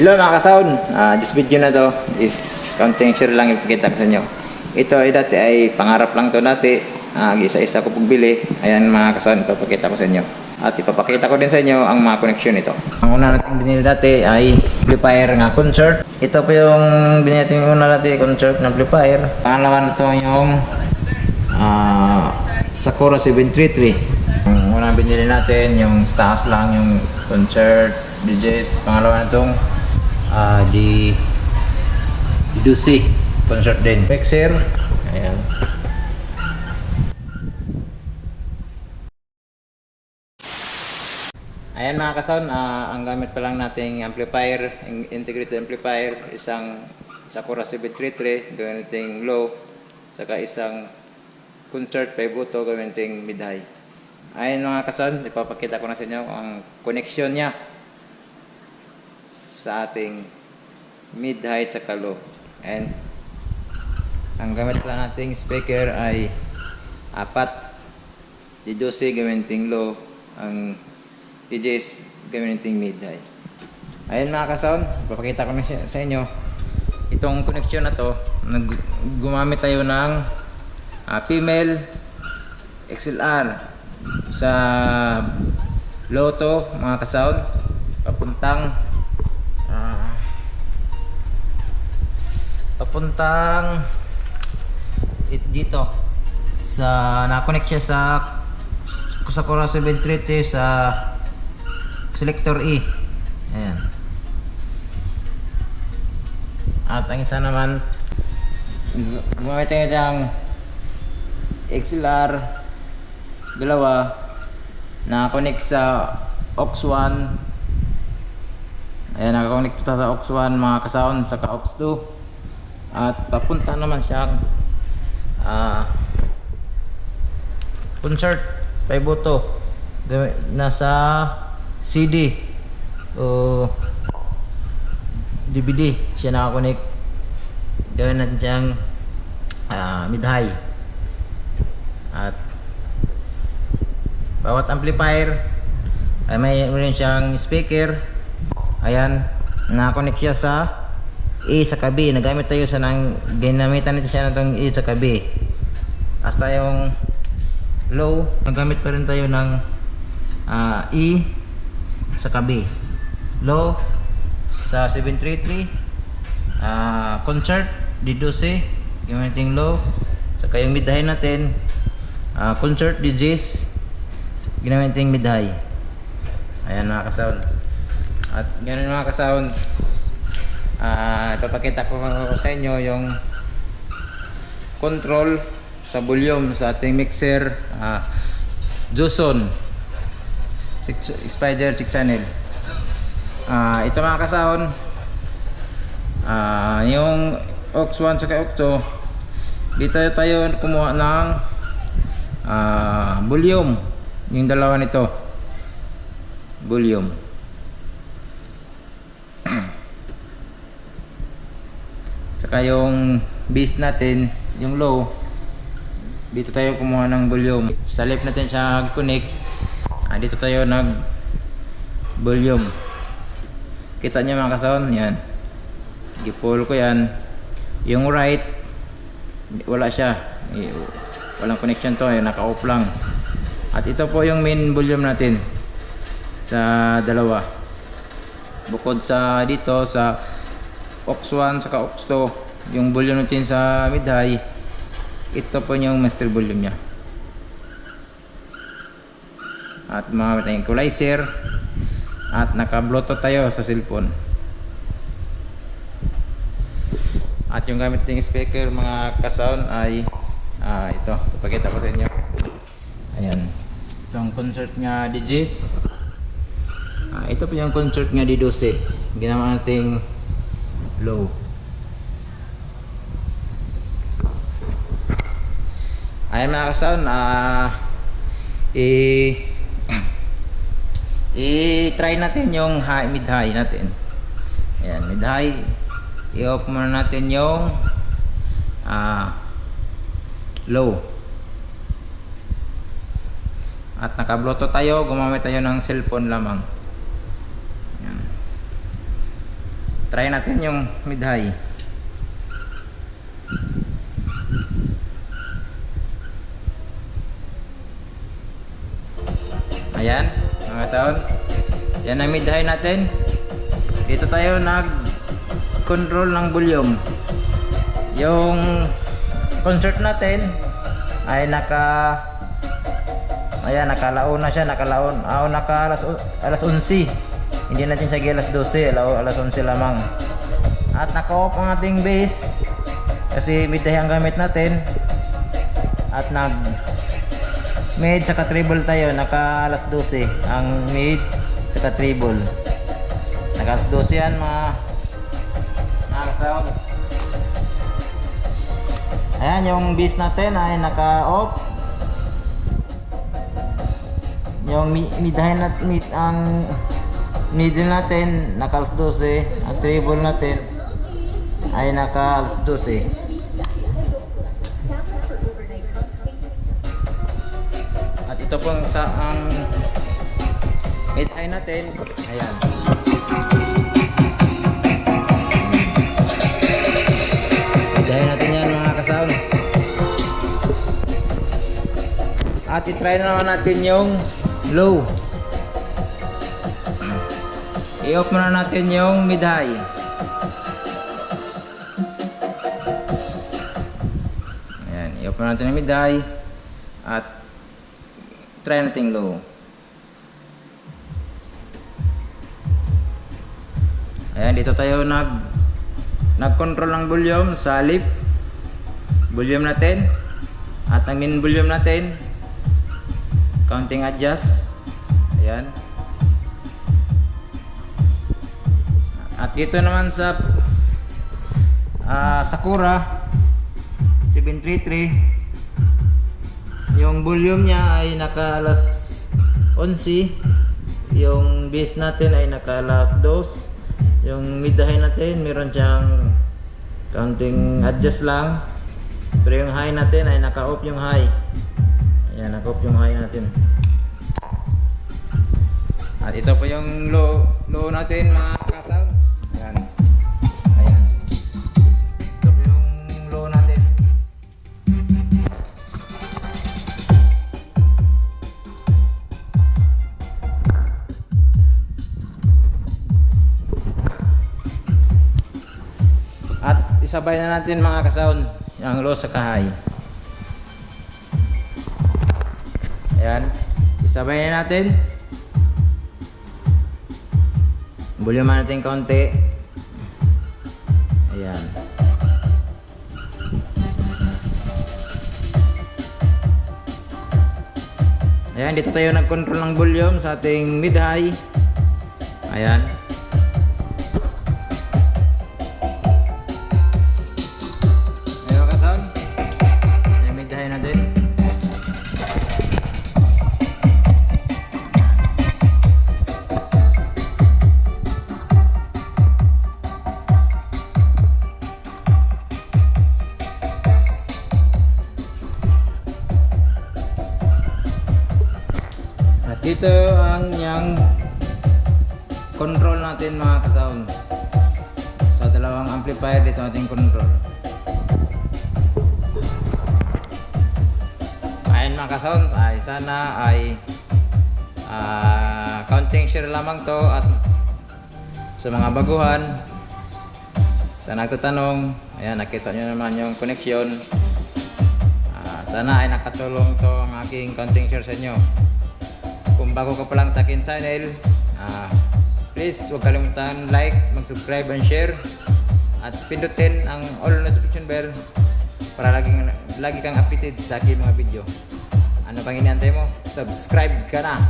Hello mga kasound, Ah, this video na to is counting share lang ipakita ko sa inyo. Ito ay dati ay pangarap lang to dati. Ah, isa-isa ko pagbili. Ayan mga kasound, ipapakita ko sa inyo. At ipapakita ko din sa inyo ang mga connection nito. Ang una nating binili dati ay amplifier nga concert. Ito po yung binili natin una dati concert na amplifier. Pangalawa na to yung ah, Sakura 733. Ang unang binili natin yung stars lang yung concert DJs. Pangalawa na itong ah, di Dusi concert din. Pexer. Ayan. Ayan mga kason, ah, ang gamit pa lang nating amplifier, in- integrated amplifier, isang Sakura 733, gawin nating low, saka isang concert Buto, gawin nating mid-high. Ayan mga kason, ipapakita ko na sa inyo ang connection niya sa ating mid-high saka low. And ang gamit lang nating speaker ay apat. Di 12 gamitin low. Ang DJs gamitin mid-high. Ayun mga kasound, papakita ko na sa inyo. Itong connection na to, nag gumamit tayo ng ah, female XLR sa Loto mga kasound papuntang papuntang it dito. Sa na-connect siya sa Sakura 730 sa selector E. Ayan. At ang isa naman gu- gumamit tayo ng XLR dalawa na connect sa aux 1 ayan nakakonect sa aux 1 mga kasound sa aux 2 at papunta naman siyang ah concert by Boto. Nasa CD o DVD siya nakakonect. Gawin natin siyang ah, mid-high at bawat amplifier ay may meron siyang speaker. Ayan nakakonect siya sa A sa kabi nagamit tayo sa nang ginamitan nito siya ng A sa kabi. Hasta yung low nagamit pa rin tayo ng ah, E sa kabi. Low sa 733 ah, concert di 12 gamitin low. Saka yung mid high natin ah, concert DJs ginamitin mid high ayan mga kasound. At ganun mga kasound ah ipapakita ko sa inyo yung control sa volume sa ating mixer ah Joson six, Spider 6 channel. Ah ito mga kasound ah yung aux 1 saka aux 2 dito tayo kumuha ng ah volume. Yung dalawa nito. Volume Saka yung bass natin, yung low, dito tayo kumuha ng volume. Sa left natin siya connect. Ah, dito tayo nag volume. Kita niyo mga kasound, yan. Gipull ko yan. Yung right, wala siya. Eh, Walang connection to, eh, naka-off lang. At ito po yung main volume natin sa dalawa. Bukod sa dito sa aux 1 saka aux 2 yung volume natin sa mid high ito po yung master volume nya at mga tayong equalizer. At naka bluetooth tayo sa cellphone. At yung gamit ng speaker mga kasound ay ah, ito. Papakita ko sa inyo. Ayan. Itong concert nga DJs ah, ito po yung concert nga di 12 ginawa nating low. Ayan mga kasound, ah i i-try natin yung high, mid-high natin. Ayan, mid-high. I-off muna natin yung ah low. At naka-bluetooth tayo, gumamit tayo ng cellphone lamang. Ayan. Try natin yung mid high. Ayan, mga sound. Yan ang mid high natin. Dito tayo nag control ng volume. Yung concert natin ay naka Ayan, nakalaon na siya, nakalaon. Ah, naka alas, alas 11. Hindi natin siya alas 12, alas, alas 11 lamang. At naka-off ang ating base kasi midday ang gamit natin. At nag mid saka treble tayo, naka alas 12 ang mid saka treble. Naka alas 12 yan mga mga kasound. Ayan, yung base natin ay naka-off. Yung mi- midhay nat mid ang middle natin naka alas 12, ang treble natin ay naka alas 12. At ito pong sa ang mid high natin, ayan. Mid natin yan mga kasounds. At itry na naman natin yung low. I-off muna natin yung mid high. Ayan, i-off natin yung mid high. At try natin low. Ayan, dito tayo nag nag-control ng volume sa lip volume natin at ang min volume natin counting adjust ayan at dito naman sa ah, Sakura 733 yung volume niya ay naka alas 11 yung bass natin ay naka alas 2 yung mid high natin meron siyang counting adjust lang pero yung high natin ay naka off yung high Ayan, nag-off yung high natin. At ito po yung low, low natin mga isabay na natin mga kasound yung low sa high. Ayan. Isabay na natin. Volume natin kaunti. Ayan. Ayan, dito tayo nag-control ng volume sa ating mid-high. Ayan dito ang yung control natin mga kasound. Sa dalawang amplifier dito ating control. Ayun mga kasound, ay sana ay ah, counting share lamang to at sa mga baguhan sa nagtatanong, ayan nakita nyo naman yung connection. Ah, sana ay nakatulong to ang aking counting share sa inyo. Kung bago ka pa lang sa akin channel, ah, please huwag kalimutan like, mag-subscribe and share at pindutin ang all notification bell para laging, lagi kang updated sa aking mga video. Ano pang iniantay mo? Subscribe ka na!